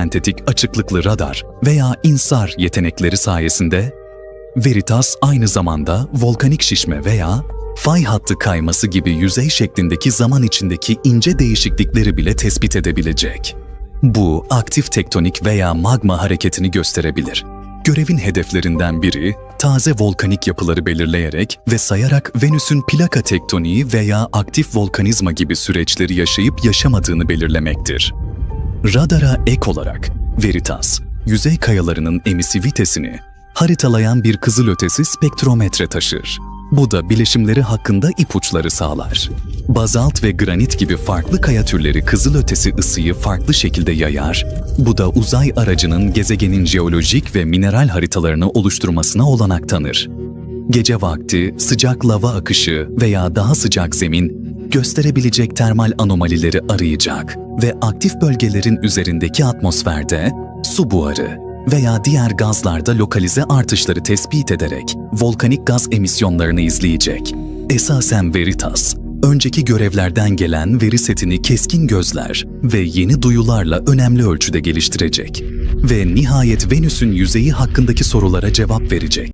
sentetik açıklıklı radar veya INSAR yetenekleri sayesinde Veritas aynı zamanda volkanik şişme veya fay hattı kayması gibi yüzey şeklindeki zaman içindeki ince değişiklikleri bile tespit edebilecek. Bu aktif tektonik veya magma hareketini gösterebilir. Görevin hedeflerinden biri, taze volkanik yapıları belirleyerek ve sayarak Venüs'ün plaka tektoniği veya aktif volkanizma gibi süreçleri yaşayıp yaşamadığını belirlemektir. Radara ek olarak Veritas, yüzey kayalarının emisivitesini haritalayan bir kızılötesi spektrometre taşır. Bu da bileşimleri hakkında ipuçları sağlar. Bazalt ve granit gibi farklı kaya türleri kızılötesi ısıyı farklı şekilde yayar. Bu da uzay aracının gezegenin jeolojik ve mineral haritalarını oluşturmasına olanak tanır. Gece vakti sıcak lava akışı veya daha sıcak zemin gösterebilecek termal anomalileri arayacak ve aktif bölgelerin üzerindeki atmosferde su buharı veya diğer gazlarda lokalize artışları tespit ederek volkanik gaz emisyonlarını izleyecek. Esasen Veritas, önceki görevlerden gelen veri setini keskin gözler ve yeni duyularla önemli ölçüde geliştirecek ve nihayet Venüs'ün yüzeyi hakkındaki sorulara cevap verecek.